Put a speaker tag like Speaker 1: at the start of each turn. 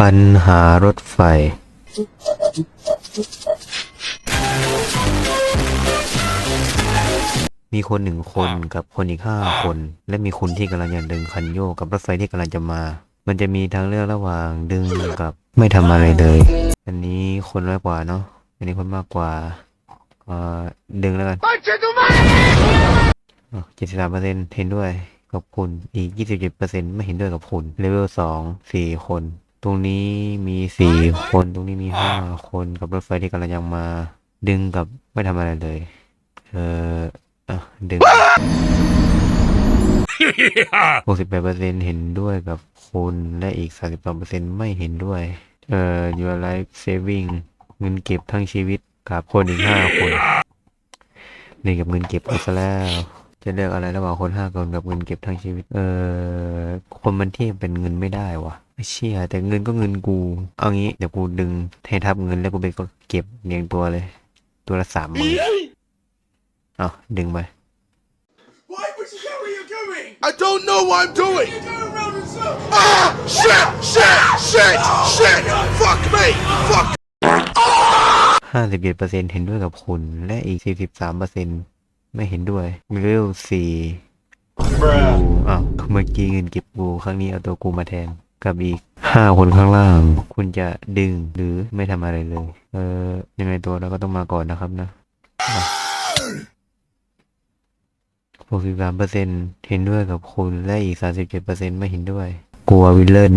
Speaker 1: ปัญหารถไฟ มีคนหนึ่งคนกับคนอีกห้าคน และมีคนที่กำลังจะดึงคันโยกกับรถไฟที่กำลังจะมา มันจะมีทางเลือกระหว่างดึงกับไม่ทำอะไรเลย อันนี้คนน้อยกว่าเนาะ อันนี้คนมากกว่าก็ดึงแล้วกันเจ็ดสิบสามเปอร์เซ็นเห็นด้วยกับคุณอีกยี่สิบเจ็ดเปอร์เซ็นไม่เห็นด้วยกับคุณเลเวลสองสี่คน ตรงนี้มีสี่คนตรงนี้มีห้าคนกับรถไฟที่กำลังจะมา ดึงกับไม่ทำอะไรเลย เอออะดึงหกสิบแปดเปอร์เซ็นเห็นด้วยกับคุณและอีกสามสิบสองเปอร์เซ็นไม่เห็นด้วย เอ่อ your life saving เงินเก็บทั้งชีวิตกับคนอีกห้าคนเรียนกับเงินเก็บเอาซะแล้ว จะเลือกอะไรระหว่างคนห้าคนกับเงินเก็บทั้งชีวิต เออคนมันเทียบเป็นเงินไม่ได้วะไอ้เชี่ยแต่เงินก็เงินกู เอางี้เดี๋ยวกูดึงให้ทับเงินแล้วกูไปก็เก็บเรียงตัวเลย ตัวละสามหมื่นเอาดึงไป
Speaker 2: Why would you go where you're going?
Speaker 3: I don't know what I'm doing.
Speaker 2: You're going round in circles.
Speaker 3: Ah! Shit! Shit! Shit! Shit! Fuck me! Fuck!
Speaker 1: ห้าสิบเจ็ดเปอร์เซ็นเห็นด้วยกับคุณ และอีกสี่สิบสามเปอร์เซ็น ไม่เห็นด้วยเลเวลสี่กูอ้าวเมื่อกี้เงินเก็บกูครั้งนี้เอาตัวกูมาแทนกับอีกห้าคนข้างล่าง คุณจะดึงหรือไม่ทำอะไรเลย เออยังไงตัวเราก็ต้องมาก่อนนะครับนะหกสิบสามเปอร์เซ็นเห็นด้วยกับคุณและอีกสามสิบเจ็ดเปอร์เซ็นไม่เห็นด้วย กลัววิลเลน